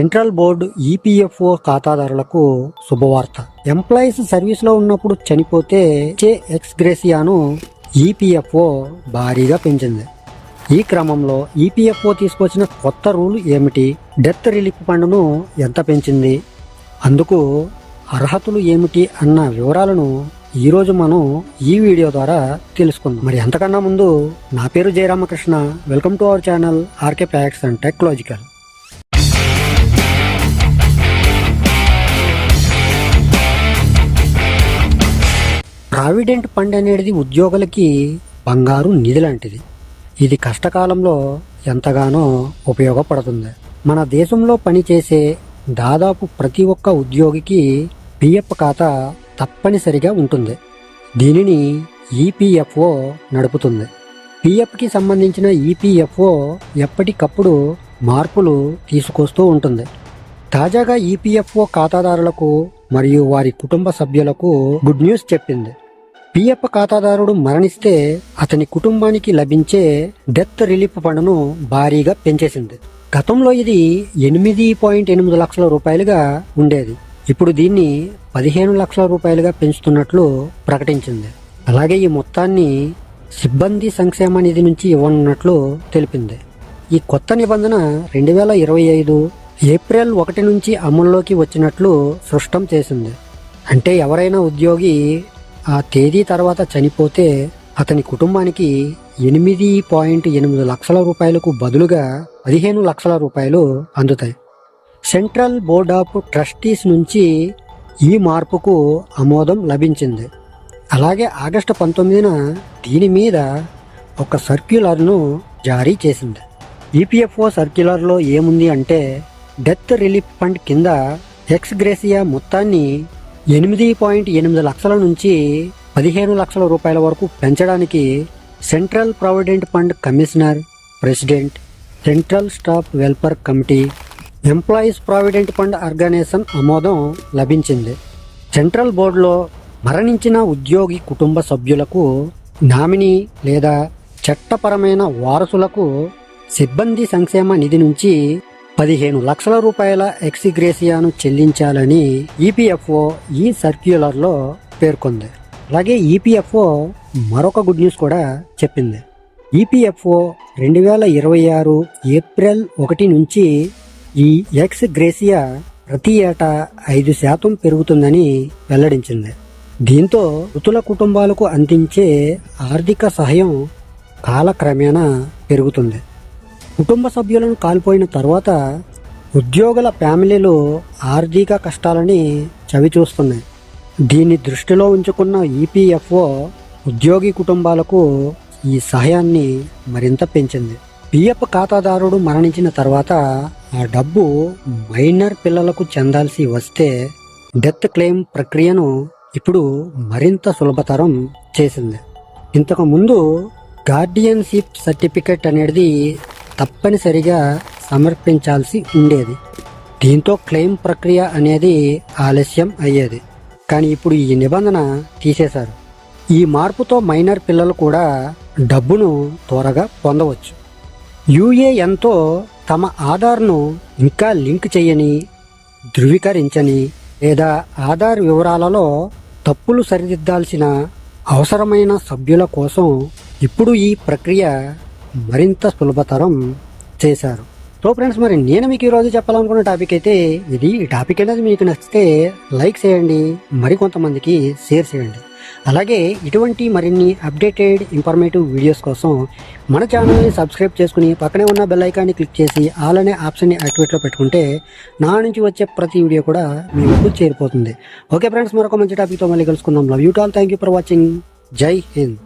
Central board EPFO ఖాతాదారులకు శుభవార్త. Employees సర్వీస్లో ఉన్నప్పుడు చనిపోతే చే ఎక్స్ గ్రేసియాను ఈపీఎఫ్ఓ భారీగా పెంచింది. ఈ క్రమంలో ఈపీఎఫ్ఓ తీసుకొచ్చిన కొత్త రూల్ ఏమిటి? డెత్ రిలీఫ్ ఫండ్ను ఎంత పెంచింది? అందుకు అర్హతలు ఏమిటి అన్న వివరాలను ఈరోజు మనం ఈ వీడియో ద్వారా తెలుసుకుందాం. మరి అంతకన్నా ముందు నా పేరు Jayaramakrishna. Welcome to our channel RK packs and technological. Provident fund అనేది ఉద్యోగులకి బంగారు నిధి లాంటిది. ఇది కష్టకాలంలో ఎంతగానో ఉపయోగపడుతుంది. మన దేశంలో పనిచేసే దాదాపు ప్రతి ఒక్క ఉద్యోగికి పిఎఫ్ ఖాతా తప్పనిసరిగా ఉంటుంది. దీనిని ఈపీఎఫ్ఓ నడుపుతుంది. పిఎఫ్కి సంబంధించిన ఈపీఎఫ్ఓ ఎప్పటికప్పుడు మార్పులు తీసుకొస్తూ ఉంటుంది. తాజాగా ఈపీఎఫ్ఓ ఖాతాదారులకు మరియు వారి కుటుంబ సభ్యులకు గుడ్ న్యూస్ చెప్పింది. పిఎఫ్ ఖాతాదారుడు మరణిస్తే అతని కుటుంబానికి లభించే డెత్ రిలీఫ్ ఫండ్ను భారీగా పెంచేసింది. గతంలో ఇది ఎనిమిది పాయింట్ ఎనిమిది లక్షల రూపాయలుగా ఉండేది. ఇప్పుడు దీన్ని పదిహేను లక్షల రూపాయలుగా పెంచుతున్నట్లు ప్రకటించింది. అలాగే ఈ మొత్తాన్ని సిబ్బంది సంక్షేమ నిధి నుంచి ఇవ్వనున్నట్లు తెలిపింది. ఈ కొత్త నిబంధన రెండు వేల ఇరవై ఐదు ఏప్రిల్ ఒకటి నుంచి అమల్లోకి వచ్చినట్లు స్పష్టం చేసింది. అంటే ఎవరైనా ఉద్యోగి ఆ తేదీ తర్వాత చనిపోతే అతని కుటుంబానికి ఎనిమిది పాయింట్ ఎనిమిది లక్షల రూపాయలకు బదులుగా పదిహేను లక్షల రూపాయలు అందుతాయి. సెంట్రల్ బోర్డ్ ఆఫ్ ట్రస్టీస్ నుంచి ఈ మార్పుకు ఆమోదం లభించింది. అలాగే ఆగస్టు పంతొమ్మిదిన దీని మీద ఒక సర్క్యులర్ను జారీ చేసింది. ఈపీఎఫ్ఓ సర్క్యులర్లో ఏముంది అంటే డెత్ రిలీఫ్ ఫండ్ కింద ఎక్స్గ్రేసియా మొత్తాన్ని ఎనిమిది పాయింట్ ఎనిమిది లక్షల నుంచి పదిహేను లక్షల రూపాయల వరకు పెంచడానికి central provident fund commissioner president central staff welfare committee employees provident fund organisation ఆమోదం లభించింది. సెంట్రల్ బోర్డులో మరణించిన ఉద్యోగి కుటుంబ సభ్యులకు నామినీ లేదా చట్టపరమైన వారసులకు సిబ్బంది సంక్షేమ నిధి నుంచి పదిహేను లక్షల రూపాయల ఎక్సిగ్రేసియాను చెల్లించాలని ఈపీఎఫ్ఓ ఈ సర్క్యులర్లో పేర్కొంది. అలాగే ఈపీఎఫ్ఓ మరొక గుడ్ న్యూస్ కూడా చెప్పింది. ఈపీఎఫ్ఓ రెండు వేల ఇరవై ఆరు ఏప్రిల్ ఒకటి నుంచి ఈ ఎక్స్ గ్రేసియా ప్రతి ఏటా ఐదు శాతం పెరుగుతుందని వెల్లడించింది. దీంతో మృతుల కుటుంబాలకు అందించే ఆర్థిక సహాయం కాలక్రమేణా పెరుగుతుంది. కుటుంబ సభ్యులను కాల్పోయిన తర్వాత ఉద్యోగుల ఫ్యామిలీలు ఆర్థిక కష్టాలని చవిచూస్తున్నాయి దీన్ని దృష్టిలో ఉంచుకున్న ఈపీఎఫ్ఓ ఉద్యోగి కుటుంబాలకు ఈ సహాయాన్ని మరింత పెంచింది. పిఎఫ్ ఖాతాదారుడు మరణించిన తర్వాత ఆ డబ్బు మైనర్ పిల్లలకు చెందాల్సి వస్తే డెత్ క్లెయిమ్ ప్రక్రియను ఇప్పుడు మరింత సులభతరం చేసింది. ఇంతకు ముందు గార్డియన్షిప్ సర్టిఫికెట్ అనేది తప్పనిసరిగా సమర్పించాల్సి ఉండేది. దీంతో క్లెయిమ్ ప్రక్రియ అనేది ఆలస్యం అయ్యేది. కానీ ఇప్పుడు ఈ నిబంధన తీసేశారు. ఈ మార్పుతో మైనర్ పిల్లలు కూడా డబ్బును త్వరగా పొందవచ్చు. యుఏఎన్తో తమ ఆధార్ను ఇంకా లింక్ చేయని ధృవీకరించని లేదా ఆధార్ వివరాలలో తప్పులు సరిదిద్దాల్సిన అవసరమైన సభ్యుల కోసం ఇప్పుడు ఈ ప్రక్రియ మరింత సులభతరం చేశారు. సో ఫ్రెండ్స్ మరి నేను మీకు ఈరోజు చెప్పాలనుకున్న టాపిక్ అయితే ఇది. ఈ టాపిక్ అనేది మీకు నచ్చితే లైక్ చేయండి మరికొంతమందికి షేర్ చేయండి. అలాగే ఇటువంటి మరిన్ని అప్డేటెడ్ ఇన్ఫర్మేటివ్ వీడియోస్ కోసం మన ఛానల్ని సబ్స్క్రైబ్ చేసుకుని పక్కనే ఉన్న బెల్ ఐకాన్ని క్లిక్ చేసి ఆల్ అనే ఆప్షన్ని యాక్టివేట్లో పెట్టుకుంటే నా నుంచి వచ్చే ప్రతి వీడియో కూడా మీకు చేరిపోతుంది. ఓకే ఫ్రెండ్స్ మరొక మంచి టాపిక్తో మళ్ళీ కలుసుకుందాం. Love you all thank you for watching Jai Hind.